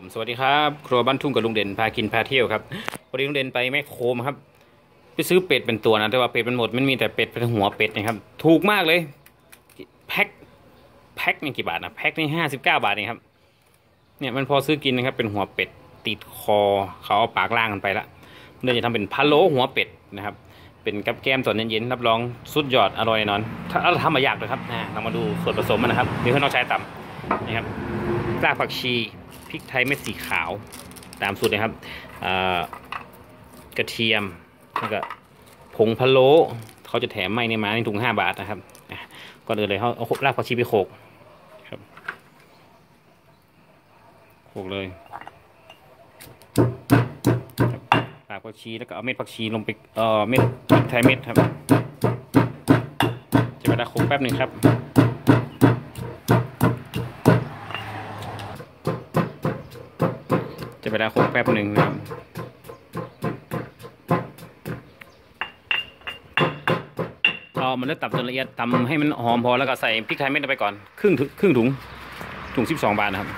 ผมสวัสดีครับครัวบ้านทุ่งกับลุงเด่นพากินพาเที่ยวครับพอดีลุงเด่นไปแมคโครมครับไปซื้อเป็ดเป็นตัวนะแต่ว่าเป็ดมันหมดมันมีแต่เป็ดเป็นหัวเป็ดนะครับถูกมากเลยแพ็คแพ็คนี่กี่บาทนะแพ็คนี่ห้าสิบเก้าบาทเองครับ เนี่ยมันพอซื้อกินนะครับ เป็นหัวเป็ดติดคอเขาเอาปากล่างกันไปละเดี๋ยวจะทำเป็นพะโล้หัวเป็ดนะครับ เป็นกับแก้มตอนเย็นๆรับรองสุดยอดอร่อยแน่นอนถ้าเราทำมายากเลยครับนะเรามาดูส่วนผสมมันนะครับนี่คือน้องชายต่ำนะครับรากผักชี ริกไทยเม็ดสีขาวตามสูตรนะครับกระเทียมแล้วก็ผงพะโล้เขาจะแถมไม่ในมาในถุงห้าบาทนะครับก่อนอื่นเลยเขาเอารากผักชีไปโขลกครับโขลกเลยครับรากผักชีแล้วก็เอาเม็ดผักชีลงไปเอ่อเม็ดพริกไทยเม็ดครับจะเวลาโขลกแป๊บหนึ่งครับ จะไปได้โคกแป๊บหนึ่งนะครับเอามันแล้วตับจนละเอียดตำให้มันหอมพอแล้วก็ใส่พริกไทยเม็ดไปก่อนครึ่งถุงครึ่งถุงถุงสิบสองบาทนะครับ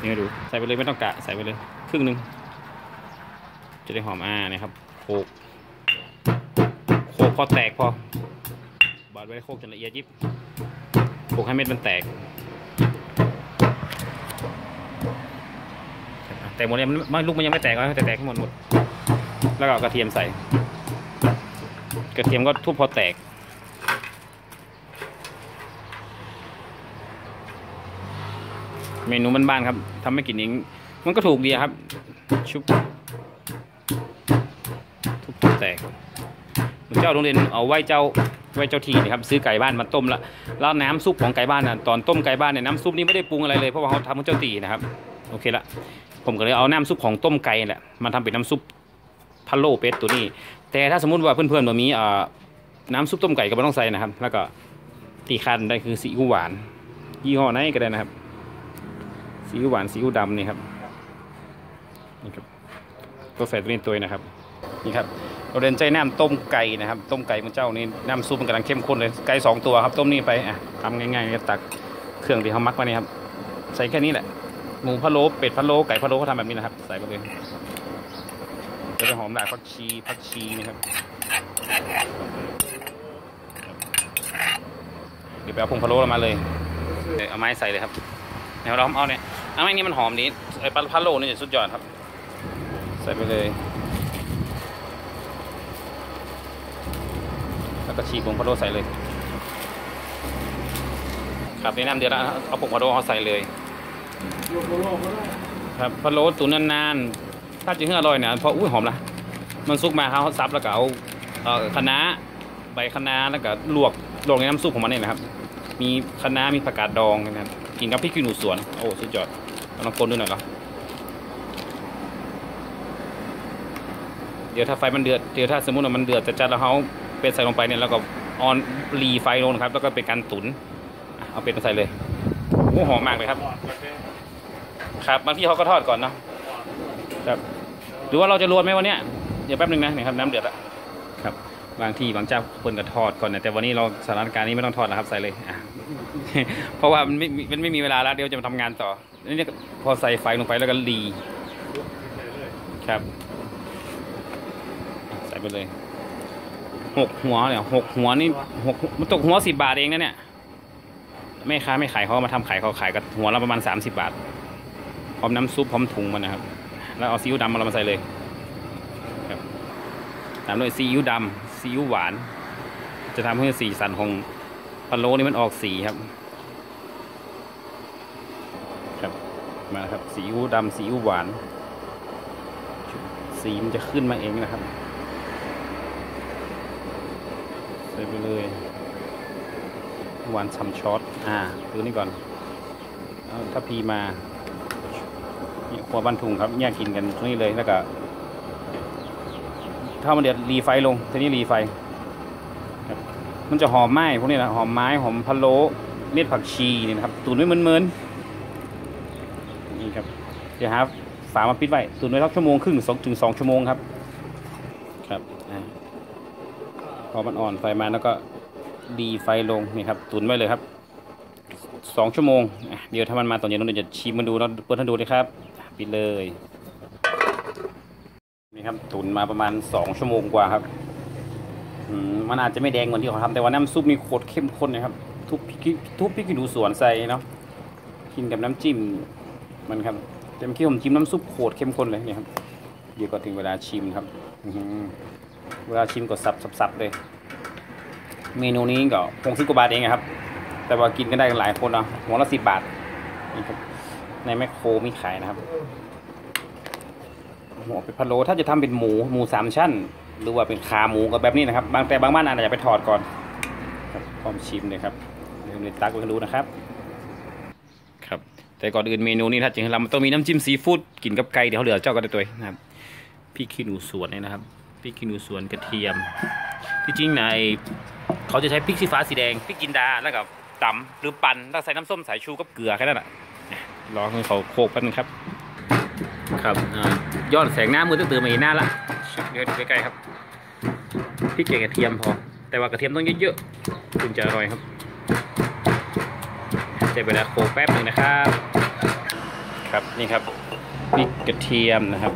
นี่ดูใส่ไปเลยไม่ต้องกะใส่ไปเลยครึ่งหนึ่งจะได้หอมอ่านะครับโคกโคกพอแตกพอ บาดไว้โคกจนละเอียดยิบโคกให้เม็ดมันแตก แต่หมดเนี่ยมันลูกมันยังไม่แตกนะแต่แตกให้หมดหมด แล้วก็กระเทียมใส่ กระเทียมก็ทุบพอแตก เมนูบ้านๆครับทำไม่กินเองมันก็ถูกดีครับ ชุบทุบทุบแตกเจ้าโรงเรียนเอาไว้เจ้าไว้เจ้าทีนะครับซื้อไก่บ้านมาต้มละแล้วน้ำซุปของไก่บ้านน่ะตอนต้มไก่บ้านเนี่ยน้ำซุปนี่ไม่ได้ปรุงอะไรเลยเพราะว่าเขาทำของเจ้าตีนะครับ โอเคละ ผมก็เลยเอาน้ำซุปของต้มไก่แหละมาทำเป็นน้ำซุปพะโล้เป็ดตัวนี้ แต่ถ้าสมมุติว่าเพื่อนๆแบบมีเอ่อน้ำซุปต้มไก่ก็ไม่ต้องใส่นะครับ แล้วก็ตีคันได้คือซีอิ๊วหวาน ยี่ห้อไหนก็ได้นะครับซีอิ๊วหวานซีอิ๊วดำนี่ครับนี่ครับก็ใส่ตัวนี้ตัวนะครับนี่ครับเราเดินใจน้ำต้มไก่นะครับ ต้มไก่มันเจ้านี่น้ำซุปมันกำลังเข้มข้นเลยไก่สองตัวครับ ต้มนี่ไปอะทำง่ายๆตักเครื่องที่เขามักไว้นี่ครับ ใส่แค่นี้แหละ หมูพะโล้เป็ดพะโล้ไก่พะโล้เขาทำแบบนี้นะครับ ใส่ไปเลยจะได้หอมหลายผักชีผักชีนะครับเดี๋ยวไปเอาผงพะโล้เรามาเลยเดี๋ยวเอาไม้ใส่เลยครับเดี๋ยวเราเอาเนี่ยเอาไม้นี่มันหอมนี้ไอ้ปลาพะโล้นี่สุดยอดครับ ใส่ไปเลย แล้วก็ฉีผงพะโล้ใส่เลยครับในน้ำเดือดแล้วเอาผงพะโล้เขาใส่เลย ครับพะโล้ตุ๋นนานๆ ถ้าจะให้อร่อยเนี่ยเพราะอุ้ยหอมละมันซุกมาเขาซับแล้วก็เอาเอ่อคะน้าใบคะน้าแล้วก็ลวกลวกในน้ำซุปของมันเนี่ยนะครับ มีคะน้ามีผักกาดดองนะครับกินกับพริกขี้หนูสวน โอ้สุดยอดลองคนด้วยหน่อยเหรอเดี๋ยวถ้าไฟมันเดือดเดี๋ยวถ้าสมมติว่ามันเดือดจะจัดแล้วเขาเป็ดใส่ลงไปเนี่ยแล้วก็ออนรีไฟลงนครับ แล้วก็เป็นการตุ๋นเอาเป็ดมาใส่เลย โอ้หอมมากเลยครับ ครับบางที่เขาก็ทอดก่อนเนาะครับหรือว่าเราจะรวนไหมวันเนี้ยเดี๋ยวแป๊บนึงนะเนี่ยครับน้ำเดือดละครับบางที่บางเจ้าเพิ่นก็ทอดก่อนนะแต่วันนี้เราสถานการณ์นี้ไม่ต้องทอดแล้วครับใส่เลยอะเพราะว่ามันไม่มันไม่มีเวลาแล้วเดี๋ยวจะมาทำงานต่อนี่พอใส่ไฟลงไปแล้วก็รีครับ ใส่ไปเลยหกหัวเนี่ยหกหัวนี่หกมันตกหัวสิบบาทเองนะเนี่ย แม่ค้าไม่ขายเขามาทำขายเขาขายกับหัวละประมาณสามสิบบาท พร้อมน้ำซุปพร้อมถุงมันนะครับ แล้วเอาซีอิ๊วดำมาเรามาใส่เลยครับตามด้วยซีอิ๊วดำซีอิ๊วหวาน จะทำให้สีสันของพะโลนี่มันออกสีครับครับมาครับซีอิ๊วดำซีอิ๊วหวาน สีมันจะขึ้นมาเองนะครับใส่ไปเลย วานฉ่ำช็อตอ่าดูนี่ก่อนเอาถ้าพีมานี่ครัวบ้านทุงครับแยกกินกันตรงนี้เลยแล้วก็ถ้ามันเดือดรีไฟลงทีนี้รีไฟครับมันจะหอมไหม้พวกนี้นะหอมไม้หอมพะโล้เม็ดผักชีนี่นะครับตุ๋นไว้เหมือนๆนี่ครับเดี๋ยวหาฝามาปิดไว้ตุ๋นไว้สักชั่วโมงครึ่งสองถึงสองชั่วโมงครับครับอ่าพอมันอ่อนไฟมาแล้วก็ ดีไฟลงนี่ครับตุนไว้เลยครับสองชั่วโมง เดี๋ยวถ้ามันมาตอนเย็นเราจะชิมมันดูแล้วเปิดให้ดูเลยครับปิดเลยนี่ครับตุนมาประมาณสองชั่วโมงกว่าครับมันอาจจะไม่แดงเหมือนที่เขาทำแต่ว่าน้ำซุปนี่โคตรเข้มข้นนะครับ ทุบพริกทุบพริกขี้หนูสวนใส่เนาะกินกับน้ำจิ้มมันครับแต่เมื่อกี้ผมจิ้มน้ำซุปโคตรเข้มข้นเลยนี่ครับเดี๋ยวก็ถึงเวลาชิมครับเวลาชิมก็สับสับสับเลย เมนูนี้ก็หกสิบกว่าบาทเองครับ แต่ว่ากินกันได้กันหลายคนเนาะหัวละสิบบาทในแมคโครมีขายนะครับหมูเป็ดพะโล้ถ้าจะทำเป็นหมูหมูสามชั้น หรือว่าเป็นขาหมูก็แบบนี้นะครับ บางแต่บางบ้านอาจจะไปถอดก่อนครับพร้อมชิมเลยครับเดี๋ยวตักไปดูนะครับ ครับ แต่ก่อนอื่นเมนูนี้ถ้าจริงๆเรามันต้องมีน้ำจิ้มซีฟู้ดกินกับไก่เดี๋ยวเขาเหลือเจ้าก็ได้ตัวนะครับพริกขี้หนูสวนเนี่ยนะครับพริกขี้หนูสวนกระเทียมที่จริงใน เขาจะใช้พริกสีฟ้าสีแดงพริกจินดาแล้วก็ตำหรือปั่นแล้วใส่น้ำส้มสายชูกับเกลือแค่นั้นแหละรอให้เขาโคกแป๊บนึงครับ ครับอ่าย้อนแสงหน้ามือตื้อๆมาอีกหน้าละเดี๋ยวดูใกล้ๆครับพริกแกงกระเทียมพอ แต่ว่ากระเทียมต้องเยอะๆถึงจะอร่อยครับใช้เวลาโคกแป๊บหนึ่งนะครับ ครับนี่ครับพริกกระเทียมนะครับ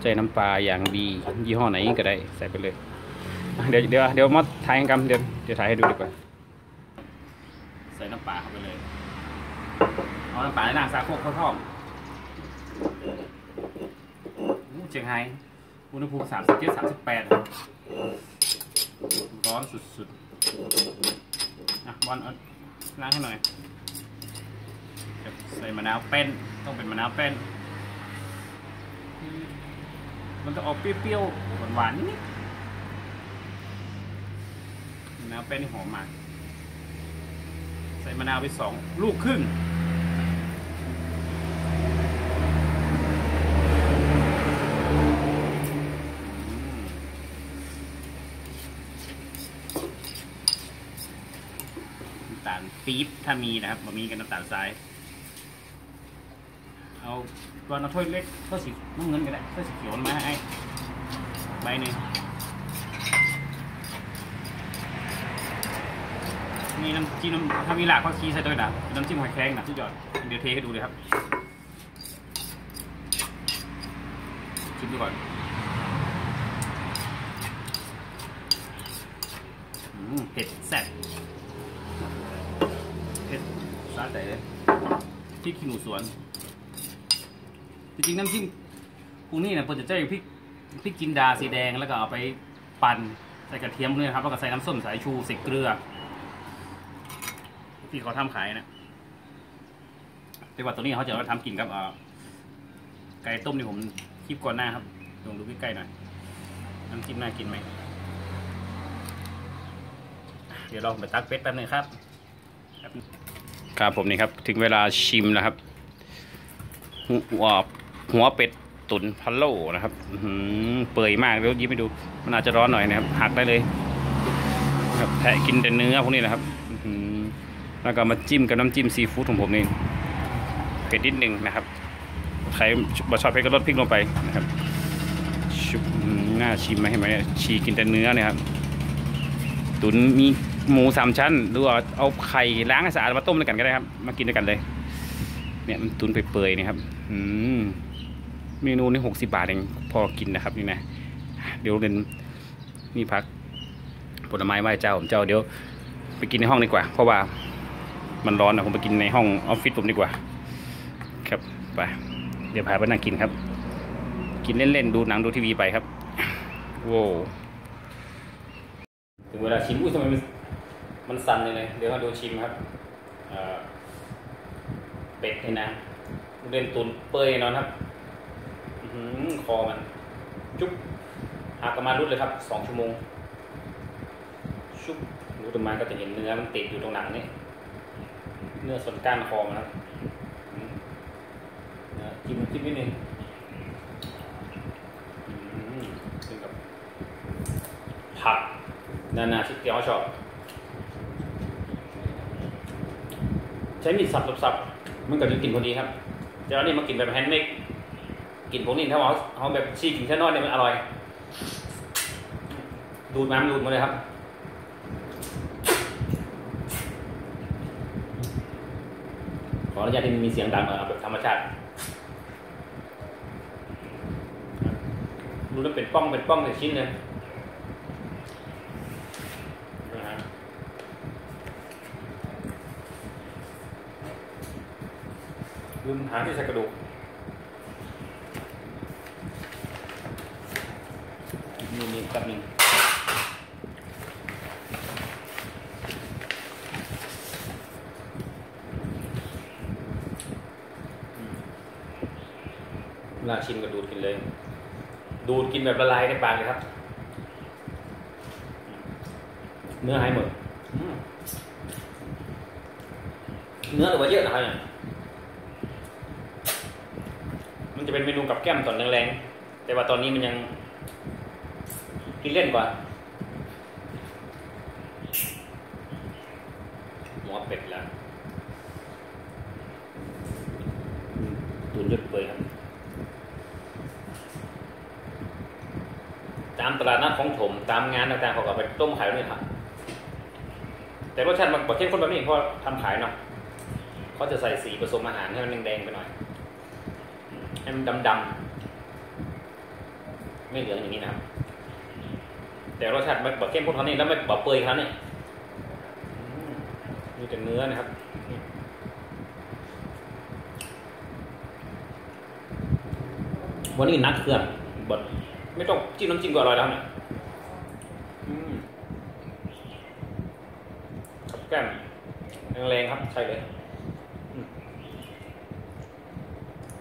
ใส่น้ำปลาอย่างดียี่ห้อไหนก็ได้ใส่ไปเลยอะ เดี๋ยวเดี๋ยวเดี๋ยวมาถ่ายกันเดี๋ยวเดี๋ยวถ่ายให้ดูดีกว่า ใส่น้ำปลาเข้าไปเลย เอาน้ำปลาในน้ำซาโคกเข้าท่อมเชียงไฮ้อุณหภูมิสามสิบเจ็ดสามสิบแปดร้อนสุดๆอะบอลเอาล้างให้หน่อย ใส่มะนาวเป็นต้องเป็นมะนาวเป็นมันจะออกเปรี้ยวๆหวานๆนิด ๆมะนาวเป็นนี่หอมมาก ใส่มะนาวไปสองลูกครึ่งน้ำตาลปี๊บถ้ามีนะครับบะมีกัน้ำตาลทราย เอาก่อนเอาถ้วยเล็กถ้วยสีน้ำเงินก็ได้ถ้วยสีเขียวมาให้ใบหนึ่ง มีน้ำจิ้มน้ำถ้ามีหลากก็คีใส่ด้วยนะน้ำจิ้มหอยแครงนะสุดยอดเดี๋ยวเทให้ดูเลยครับชิมดูก่อนอืมเผ็ดแซ่บเผ็ดซาแต่พริกขี้หนูสวน จริงๆน้ำจิ้มพวกนี้เนี่ยผมจะใช้พริกพริกจินดาสีแดงแล้วก็เอาไปปั่นใส่กระเทียมด้วยครับแล้วก็ใส่น้ำส้มสายชูใส่เกลือ ที่เขาทำขายนะแต่ว่าตัวนี้เขาจะมาทำกินกับไก่ต้มนี่ผมคลิปก่อนหน้าครับลองดูใกล้ๆหน่อยน้ำจิ้มน่ากินไหมเดี๋ยวเราไปตักเป็ดแป๊บนึงครับครับผมนี่ครับ ถึงเวลาชิมแล้วครับหัวหัวเป็ดตุ๋นพะโล้นะครับหือเปื่อยมากเดี๋ยวยิ้มให้ดู มันอาจจะร้อนหน่อยนะครับหักได้เลยครับแทะกินแต่เนื้อพวกนี้นะครับ แล้วก็มาจิ้มกับน้ำจิ้มซีฟู้ดของผมนี่เผ็ดนิดนึงนะครับใครบะชอบเผ็ดก็ลดพริกลงไปนะครับชุบหน่าชิมไหมเห็นไหมชีกินแต่เนื้อเนี่ยครับตุ๋นมีหมูสามชั้นหรือว่าเอาไข่ล้างให้สะอาดมาต้มด้วยกันก็ได้ครับ มากินด้วยกันเลย เนี่ยมันตุ๋นเปื่อยๆนี่ครับอืมเมนูนี่หกสิบาทเองพอกินนะครับนี่นะเดี๋ยวเรนนี่พักผลไม้ไหว้เจ้าผมเจ้าเดี๋ยว ไปกินในห้องดีกว่า เพราะว่า มันร้อนนะผมไปกินในห้องออฟฟิศผมดีกว่า ครับไปเดี๋ยวพาไปนั่งกินครับ กินเล่นๆดูหนังดูทีวีไปครับโว้ถึงเวลาชิมอุ้ยทำไมมันมันสั่นเลยเลยเดี๋ยวมาดูชิมครับเป็ดนี่นะเล่นตุนเปื่อยนอนครับหือคอมัน จุ๊บหักกันมารุดเลยครับสองชั่วโมงชุบรู้ตรงมาก็จะเห็นเนื้อมันติดอยู่ตรงหนังนี่ เนื้อส่วนก้านคอมันครับอืมนะจิ้มจิ้มนิดนึงอืมเป็นกับผักนานาที่เขาชอบ ใช้มีดสับสับมันก็จะกินพอดีครับแต่อันนี้มากินแบบแฮนด์เมดกินพวกนี้ถ้าเอาเอาแบบชีกินแค่น้อยเนี่ยมันอร่อย ดูดน้ำดูดมาเลยครับ ออนุญาตที่มีเสียงดังมาแบบธรรมชาติรู้แล้วเป็นป้องเป็นป้องแต่ชิ้นเลยลืมหาที่ใส่กระดูกนี่นี่กับนี่าชิมก็ดูดกินเลย ดูดกินแบบละลายในปากเลยครับ เนื้อหายหมดเนื้อหรือว่าเยอะนะครับเนี่ยมันจะเป็นเมนูกับแก้มตอนแรงๆแต่ว่าตอนนี้มันยังกินเล่นกว่า หมูเป็ดแล้วอืมตุนจนเปื่อยครับ ตามตลาดนัดของถมตามงานต่างๆเขาก็ไปต้มขายด้วยครับแต่รสชาติมันบอกเข้มข้นแบบนี้เพราะทำขายเนาะเขาจะใส่สีผสมอาหารให้มันแดงๆไปหน่อยให้มันดำๆไม่เหลืองอย่างนี้นะครับ แต่รสชาติมันบอกเข้มข้นเขานี่แล้วไม่บอกเปื่อยเขานี่มีแต่เนื้อนะครับวันนี้นัดเครื่องบด ไม่ต้องจิ้มน้ำจิ้มก็อร่อยแล้วเนี่ยอืมกับแก้มแรงๆครับใช่เลยอืม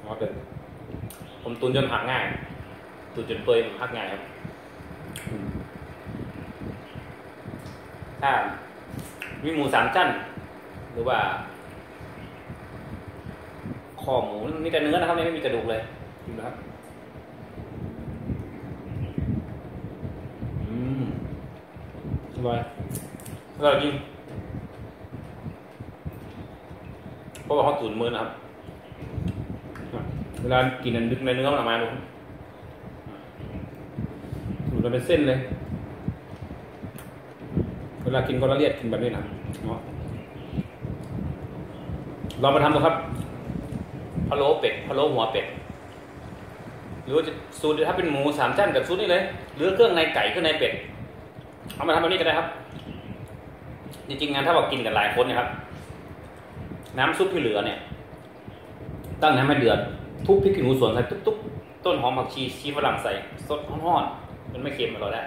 เอาเดินผมตุนจนหักง่ายตุนจนเปื่อยผมหักง่ายครับอืมถ้ามีหมูสามชั้น หรือว่าคอหมูมีแต่เนื้อนะครับไม่มีกระดูกเลยดูนะครับ อืม อร่อยอร่อยจริงเพราะว่าเขาตุ๋นมือนะครับ เวลากินอันดึกในเนื้อมันออกมาดูตุ๋นมันเป็นเส้นเลย เวลากินก็ละเลียดกินแบบนี้นะครับเนาะลองมาทำดูครับพะโล้เป็ดพะโล้หัวเป็ดหรือว่าจะสูตรถ้าเป็นหมูสามชั้นกับสูตรนี้เลยหรือเครื่องในไก่เครื่องในเป็ด เอามาทำแบบนี้ก็ได้ครับ จริงๆงานถ้าเรากินกันหลายคนเนะครับ น้ำซุปที่เหลือเนี่ย ตั้งน้ำให้เดือด ทุบพริกขี้หนูสวนใส่ตุ๊บๆต้นหอมผักชีชีฝรั่งใส่สดห้อนๆมันไม่เค็มอร่อยแล้ว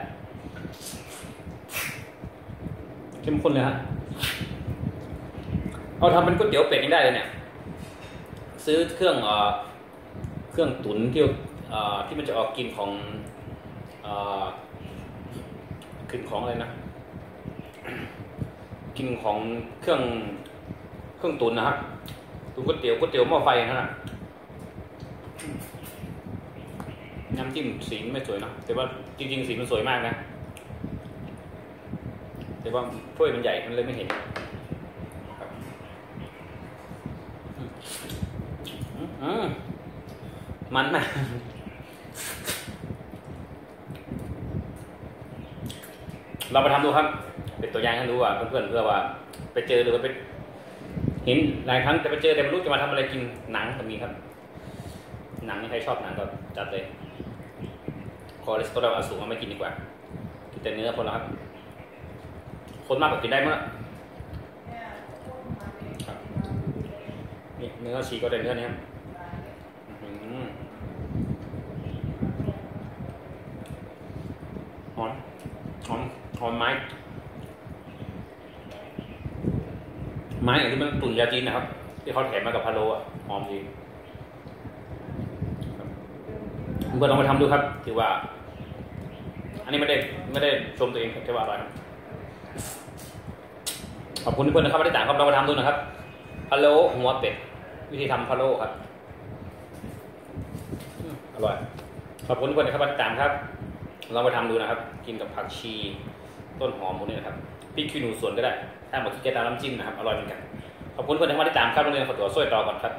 เข้มข้นเลยฮะเอาทำเป็นก๋วยเตี๋ยวเป็ดยังได้เลยเนี่ย ซื้อเครื่องเอ่อเครื่องตุ๋นที่เอ่อที่มันจะออกกลินของเอ่อ กลิ่นของอะไรนะกลิ่นของเครื่องเครื่องตุ๋นนะครับตุ๋นก๋วยเตี๋ยวก๋วยเตี๋ยวหม้อไฟนั่นนะน้ำจิ้มสีไม่สวยนะแต่ว่าจริง ๆ สีมันสวยมากนะแต่ว่าถ้วยมันใหญ่มันเลยไม่เห็นมันมาก เราไปทำดูครับ เป็นตัวอย่างให้รู้ว่าเพื่อนๆเพื่อว่า ไปเจอหรือว่าไปเห็นหลายครั้งแต่ไปเจอแต่ไม่รู้จะมาทำอะไรกินหนังก็มีครับ หนังนี่ใครชอบหนังก็จัดเลยคอเลสเตอรอลอสูงเอาไม่กินดีกว่ากินแต่เนื้อคนละครับคนมากกว่ากินได้เมื่อนี่เนื้อฉีกก็ได้เนื้อนี้ยอื้อหือมหอม อมไม้ ไม้อย่างที่มันตุ๋นยาจีนนะครับ ที่เขาแถมมากับพะโล้อะหอมดีครับเพื่อนลองไปทำดูครับ ถือว่า อันนี้ไม่ได้ไม่ได้ชมตัวเองแค่ว่าอร่อยครับขอบคุณเพื่อนนะครับที่ต่างครับเรามาทำดูนะครับพะโลหัวเป็ดวิธีทำพะโลครับอร่อยขอบคุณทุกคนนะครับที่ตามครับลองไปทำดูนะครับ กินกับผักชี ต้นหอมพวกนี้นะครับพริกขี้หนูสวนก็ได้ถ้าหมดที่แกตามน้ำจิ้มนะครับอร่อยเหมือนกันขอบคุณเพื่อนที่มาติดตามครับโรงเรียนขอตัวช่วยต่อก่อนครับ